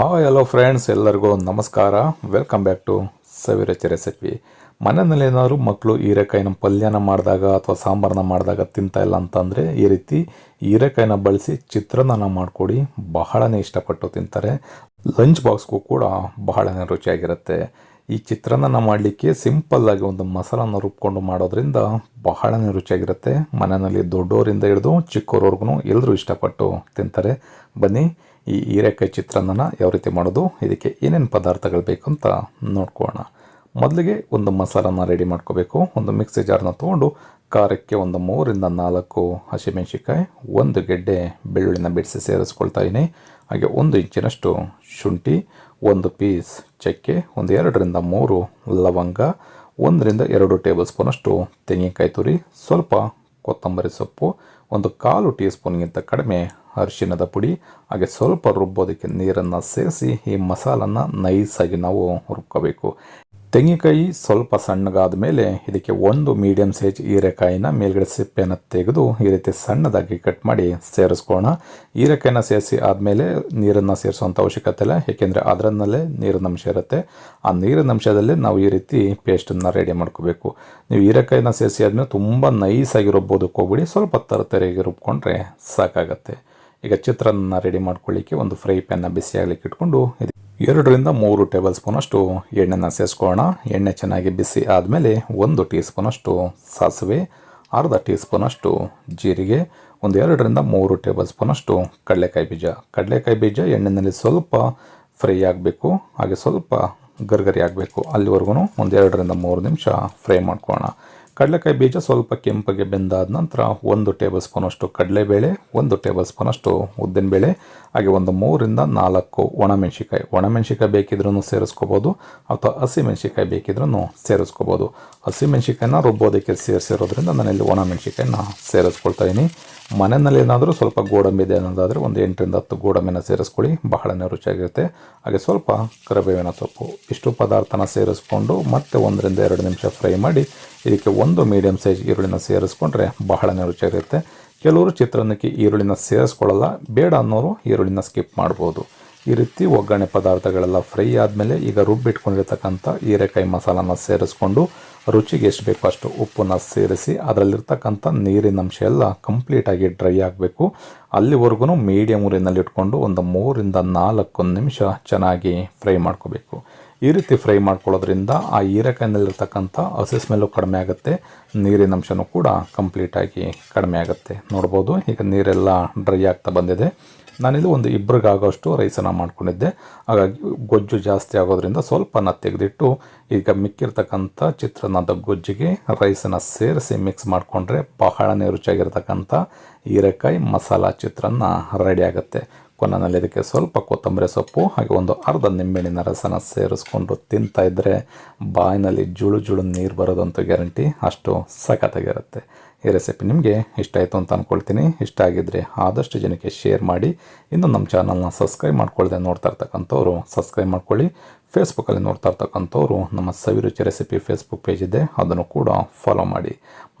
Hi hello friends ಎಲ್ಲರಿಗೂ ನಮಸ್ಕಾರ. Welcome back to Saviruchi recipe ಮನೆಯಲ್ಲಿ ಏನಾದರೂ ಮಕ್ಕಳು ಹೀರೆಕಾಯಿನ ಪಲ್ಯನ ಮಾಡಿದಾಗ ಅಥವಾ ಸಾಂಬಾರನ್ನ ಮಾಡಿದಾಗ ತಿಂತಾ ಇಲ್ಲ ಅಂತಂದರೆ ಈ ರೀತಿ ಹೀರೆಕಾಯಿನ ಬಳಸಿ ಚಿತ್ರಾನ್ನ ಮಾಡಿಕೊಡಿ. ಬಹಳನೇ ಇಷ್ಟಪಟ್ಟು ತಿಂತಾರೆ. ಲಂಚ್ ಬಾಕ್ಸ್ಗೂ ಕೂಡ ಬಹಳನೇ ರುಚಿಯಾಗಿರುತ್ತೆ. ಈ ಚಿತ್ರಾನ್ನ ಮಾಡಲಿಕ್ಕೆ ಸಿಂಪಲ್ಲಾಗಿ ಒಂದು ಮಸಾಲನ ರುಬ್ಕೊಂಡು ಮಾಡೋದ್ರಿಂದ ಬಹಳನೇ ರುಚಿಯಾಗಿರುತ್ತೆ. ಮನೆಯಲ್ಲಿ ದೊಡ್ಡವರಿಂದ ಹಿಡಿದು ಚಿಕ್ಕವ್ರವ್ರಿಗೂ ಎಲ್ಲರೂ ಇಷ್ಟಪಟ್ಟು ತಿಂತಾರೆ. ಬನ್ನಿ ಈ ಹೀರೆಕಾಯಿ ಚಿತ್ರಾನ್ನನ ಯಾವ ರೀತಿ ಮಾಡೋದು, ಇದಕ್ಕೆ ಏನೇನು ಪದಾರ್ಥಗಳು ಬೇಕು ಅಂತ ನೋಡ್ಕೋಣ ಮೊದಲಿಗೆ ಒಂದು ಮಸಾಲನ ರೆಡಿ ಮಾಡ್ಕೋಬೇಕು. ಒಂದು ಮಿಕ್ಸಿ ಜಾರ್ನ ತೊಗೊಂಡು ಖಾರಕ್ಕೆ ಒಂದು ಮೂರಿಂದ ನಾಲ್ಕು ಹಸಿಮೆಣಸಿಕಾಯಿ ಒಂದು ಗೆಡ್ಡೆ ಬೆಳ್ಳುಳ್ಳಿನ ಬಿಡಿಸಿ ಸೇರಿಸ್ಕೊಳ್ತಾ ಇದ್ದೀನಿ ಹಾಗೆ ಒಂದು ಇಂಚಿನಷ್ಟು ಶುಂಠಿ, ಒಂದು ಪೀಸ್ ಚಕ್ಕೆ, ಒಂದು ಎರಡರಿಂದ ಮೂರು ಲವಂಗ, ಒಂದರಿಂದ ಎರಡು ಟೇಬಲ್ ಸ್ಪೂನಷ್ಟು ತೆಂಗಿನಕಾಯಿ ತುರಿ, ಸ್ವಲ್ಪ ಕೊತ್ತಂಬರಿ ಸೊಪ್ಪು, ಒಂದು ಕಾಲು ಟೀ ಸ್ಪೂನ್ಗಿಂತ ಕಡಿಮೆ ಅರಿಶಿನದ ಪುಡಿ, ಹಾಗೆ ಸ್ವಲ್ಪ ರುಬ್ಬೋದಕ್ಕೆ ನೀರನ್ನು ಸೇರಿಸಿ ಈ ಮಸಾಲನ್ನು ನೈಸಾಗಿ ನಾವು ರುಬ್ಕೋಬೇಕು. ತೆಂಗಿನಕಾಯಿ ಸ್ವಲ್ಪ ಸಣ್ಣಗಾದ ಮೇಲೆ ಇದಕ್ಕೆ ಒಂದು ಮೀಡಿಯಮ್ ಸೈಜ್ ಹೀರೆಕಾಯಿನ ಮೇಲ್ಗಡೆ ಸಿಪ್ಪೆಯನ್ನು ತೆಗೆದು ಈ ರೀತಿ ಸಣ್ಣದಾಗಿ ಕಟ್ ಮಾಡಿ ಸೇರಿಸ್ಕೋಣ ಹೀರೆಕಾಯಿನ ಸೇರಿಸಿ ಆದಮೇಲೆ ನೀರನ್ನು ಸೇರಿಸುವಂಥ ಅವಶ್ಯಕತೆ ಇಲ್ಲ. ಏಕೆಂದರೆ ಅದರನ್ನಲ್ಲೇ ನೀರಿನ ಅಂಶ ಇರುತ್ತೆ. ಆ ನೀರಿನ ಅಂಶದಲ್ಲೇ ನಾವು ಈ ರೀತಿ ಪೇಸ್ಟನ್ನು ರೆಡಿ ಮಾಡ್ಕೋಬೇಕು. ನೀವು ಹೀರೆಕಾಯಿನ ಸೇರಿಸಿ ಆದಮೇಲೆ ತುಂಬ ನೈಸಾಗಿ ರುಬ್ಬೋದಕ್ಕೆ ಹೋಗ್ಬಿಡಿ. ಸ್ವಲ್ಪ ತೆರೆಗೆ ರುಬ್ಕೊಂಡ್ರೆ ಸಾಕಾಗತ್ತೆ. ಈಗ ಚಿತ್ರಾನ್ನ ರೆಡಿ ಮಾಡ್ಕೊಳ್ಳಿಕ್ಕೆ ಒಂದು ಫ್ರೈ ಪ್ಯಾನ್ನ ಬಿಸಿ ಆಗ್ಲಿಕ್ಕೆ ಇಟ್ಕೊಂಡು ಇದು ಎರಡರಿಂದ ಮೂರು ಟೇಬಲ್ ಸ್ಪೂನಷ್ಟು ಎಣ್ಣೆನ ಸೇರಿಸ್ಕೊಳ್ಳೋಣ ಎಣ್ಣೆ ಚೆನ್ನಾಗಿ ಬಿಸಿ ಆದಮೇಲೆ ಒಂದು ಟೀ ಸ್ಪೂನಷ್ಟು ಸಾಸಿವೆ, ಅರ್ಧ ಟೀ ಸ್ಪೂನಷ್ಟು ಜೀರಿಗೆ, ಒಂದು ಎರಡರಿಂದ ಮೂರು ಟೇಬಲ್ ಸ್ಪೂನಷ್ಟು ಕಡಲೆಕಾಯಿ ಬೀಜ. ಕಡಲೆಕಾಯಿ ಬೀಜ ಎಣ್ಣೆಯಲ್ಲಿ ಸ್ವಲ್ಪ ಫ್ರೈ ಆಗಬೇಕು, ಹಾಗೆ ಸ್ವಲ್ಪ ಗರ್ಗರಿ ಆಗಬೇಕು. ಅಲ್ಲಿವರೆಗೂ ಒಂದು ಎರಡರಿಂದ ಮೂರು ನಿಮಿಷ ಫ್ರೈ ಮಾಡ್ಕೊಳ್ಳೋಣ. ಕಡಲೆಕಾಯಿ ಬೀಜ ಸ್ವಲ್ಪ ಕೆಂಪಗೆ ಬೆಂದಾದ ನಂತರ ಒಂದು ಟೇಬಲ್ ಸ್ಪೂನಷ್ಟು ಕಡಲೆಬೇಳೆ, ಒಂದು ಟೇಬಲ್ ಸ್ಪೂನಷ್ಟು ಉದ್ದಿನಬೇಳೆ, ಹಾಗೆ ಒಂದು ಮೂರಿಂದ ನಾಲ್ಕು ಒಣಮೆಣಸಿಕಾಯಿ ಒಣಮೆಣಸಿಕಾಯಿ ಬೇಕಿದ್ರೂ ಸೇರಿಸ್ಕೋಬೋದು, ಅಥವಾ ಹಸಿ ಮೆಣಸಿಕಾಯಿ ಬೇಕಿದ್ರೂ ಸೇರಿಸ್ಕೋಬೋದು. ಹಸಿ ಮೆಣಸಿಕಾಯಿನ ರುಬ್ಬೋದಕ್ಕೆ ಸೇರಿಸಿರೋದ್ರಿಂದ ನಾನಿಲ್ಲಿ ಒಣಮೆಣಸಿಕಾಯಿನ ಸೇರಿಸ್ಕೊಳ್ತಾ ಇದ್ದೀನಿ ಮನೆಯಲ್ಲಿ ಏನಾದರೂ ಸ್ವಲ್ಪ ಗೋಡಂಬಿ ಇದೆ ಅನ್ನೋದಾದರೆ ಒಂದು ಎಂಟರಿಂದ ಹತ್ತು ಗೋಡಂಬಿನ ಸೇರಿಸ್ಕೊಳ್ಳಿ, ಬಹಳನೇ ರುಚಿಯಾಗಿರುತ್ತೆ. ಹಾಗೆ ಸ್ವಲ್ಪ ಕರಿಬೇವಿನ ಸೊಪ್ಪು, ಇಷ್ಟು ಪದಾರ್ಥನ ಸೇರಿಸ್ಕೊಂಡು ಮತ್ತೆ ಒಂದರಿಂದ ಎರಡು ನಿಮಿಷ ಫ್ರೈ ಮಾಡಿ ಇದಕ್ಕೆ ಒಂದು ಮೀಡಿಯಂ ಸೈಜ್ ಈರುಳ್ಳಿನ ಸೇರಿಸ್ಕೊಂಡ್ರೆ ಬಹಳನೇ ರುಚಿಯಾಗಿರುತ್ತೆ ಕೆಲವರು ಚಿತ್ರಾನ್ನಕ್ಕೆ ಈರುಳ್ಳಿನ ಸೇರಿಸ್ಕೊಳ್ಳಲ್ಲ, ಬೇಡ ಅನ್ನೋರು ಈರುಳ್ಳಿನ ಸ್ಕಿಪ್ ಮಾಡ್ಬೋದು. ಈ ರೀತಿ ಒಗ್ಗರಣೆ ಪದಾರ್ಥಗಳೆಲ್ಲ ಫ್ರೈ ಆದಮೇಲೆ ಈಗ ರುಬ್ಬಿಟ್ಕೊಂಡಿರ್ತಕ್ಕಂಥ ಹೀರೆಕಾಯಿ ಮಸಾಲಾನ ಸೇರಿಸ್ಕೊಂಡು ರುಚಿಗೆ ಎಷ್ಟು ಬೇಕೋ ಅಷ್ಟು ಉಪ್ಪನ್ನು ಸೇರಿಸಿ ಅದರಲ್ಲಿರ್ತಕ್ಕಂಥ ನೀರಿನ ಅಂಶ ಎಲ್ಲ ಕಂಪ್ಲೀಟಾಗಿ ಡ್ರೈ ಆಗಬೇಕು. ಅಲ್ಲಿವರೆಗೂ ಮೀಡಿಯಮ್ ಊರಿನಲ್ಲಿ ಇಟ್ಕೊಂಡು ಒಂದು ಮೂರಿಂದ ನಾಲ್ಕು ನಿಮಿಷ ಚೆನ್ನಾಗಿ ಫ್ರೈ ಮಾಡ್ಕೋಬೇಕು. ಈ ರೀತಿ ಫ್ರೈ ಮಾಡ್ಕೊಳ್ಳೋದ್ರಿಂದ ಆ ಹೀರೆಕಾಯಿನಲ್ಲಿರ್ತಕ್ಕಂಥ ಹಸಿ ಸ್ಮೆಲ್ಲು ಕಡಿಮೆ ಆಗುತ್ತೆ. ನೀರಿನ ಅಂಶನೂ ಕೂಡ ಕಂಪ್ಲೀಟಾಗಿ ಕಡಿಮೆ ಆಗುತ್ತೆ. ನೋಡ್ಬೋದು, ಈಗ ನೀರೆಲ್ಲ ಡ್ರೈ ಆಗ್ತಾ ಬಂದಿದೆ. ನಾನಿದು ಒಂದು ಇಬ್ಬರಿಗಾಗೋಷ್ಟು ರೈಸನ್ನು ಮಾಡ್ಕೊಂಡಿದ್ದೆ. ಹಾಗಾಗಿ ಗೊಜ್ಜು ಜಾಸ್ತಿ ಆಗೋದ್ರಿಂದ ಸ್ವಲ್ಪನ ತೆಗೆದಿಟ್ಟು ಈಗ ಮಿಕ್ಕಿರ್ತಕ್ಕಂಥ ಚಿತ್ರಾನ್ನದ ಗೊಜ್ಜಿಗೆ ರೈಸನ್ನು ಸೇರಿಸಿ ಮಿಕ್ಸ್ ಮಾಡಿಕೊಂಡ್ರೆ ಬಹಳನೇ ರುಚಿಯಾಗಿರ್ತಕ್ಕಂಥ ಹೀರೆಕಾಯಿ ಮಸಾಲ ಚಿತ್ರಾನ್ನ ರೆಡಿ ಆಗುತ್ತೆ. ಕೊನೆಯಲ್ಲಿ ಇದಕ್ಕೆ ಸ್ವಲ್ಪ ಕೊತ್ತಂಬರಿ ಸೊಪ್ಪು ಹಾಗೆ ಒಂದು ಅರ್ಧ ನಿಂಬೆಹಣ್ಣಿನ ರಸನ ಸೇರಿಸ್ಕೊಂಡು ತಿಂತಾ ಇದ್ದರೆ ಬಾಯಿನಲ್ಲಿ ಜುಳು ಜುಳು ನೀರು ಬರೋದಂತೂ ಗ್ಯಾರಂಟಿ. ಅಷ್ಟು ಸಖತ್ತಾಗಿರುತ್ತೆ. ಈ ರೆಸಿಪಿ ನಿಮಗೆ ಇಷ್ಟ ಆಯಿತು ಅಂತ ಅಂದ್ಕೊಳ್ತೀನಿ ಇಷ್ಟ ಆಗಿದ್ದರೆ ಆದಷ್ಟು ಜನಕ್ಕೆ ಶೇರ್ ಮಾಡಿ. ಇನ್ನು ನಮ್ಮ ಚಾನಲ್ನ ಸಬ್ಸ್ಕ್ರೈಬ್ ಮಾಡ್ಕೊಳ್ಳದೆ ನೋಡ್ತಾ ಇರ್ತಕ್ಕಂಥವ್ರು ಸಬ್ಸ್ಕ್ರೈಬ್ ಮಾಡ್ಕೊಳ್ಳಿ. ಫೇಸ್ಬುಕ್ಕಲ್ಲಿ ನೋಡ್ತಾ ಇರ್ತಕ್ಕಂಥವ್ರು, ನಮ್ಮ ಸವಿರುಚಿ ರೆಸಿಪಿ ಫೇಸ್ಬುಕ್ ಪೇಜ್ ಇದೆ, ಅದನ್ನು ಕೂಡ ಫಾಲೋ ಮಾಡಿ.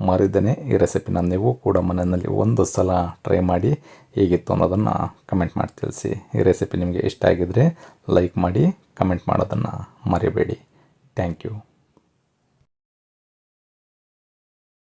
ಮರಿದನೇ ಈ ರೆಸಿಪಿನ ನೀವು ಕೂಡ ಮನೆಯಲ್ಲಿ ಒಂದು ಸಲ ಟ್ರೈ ಮಾಡಿ. ಹೇಗಿತ್ತು ಅನ್ನೋದನ್ನು ಕಮೆಂಟ್ ಮಾಡಿ ತಿಳಿಸಿ. ಈ ರೆಸಿಪಿ ನಿಮಗೆ ಇಷ್ಟ ಆಗಿದ್ದರೆ ಲೈಕ್ ಮಾಡಿ ಕಮೆಂಟ್ ಮಾಡೋದನ್ನು ಮರಿಬೇಡಿ. Thank you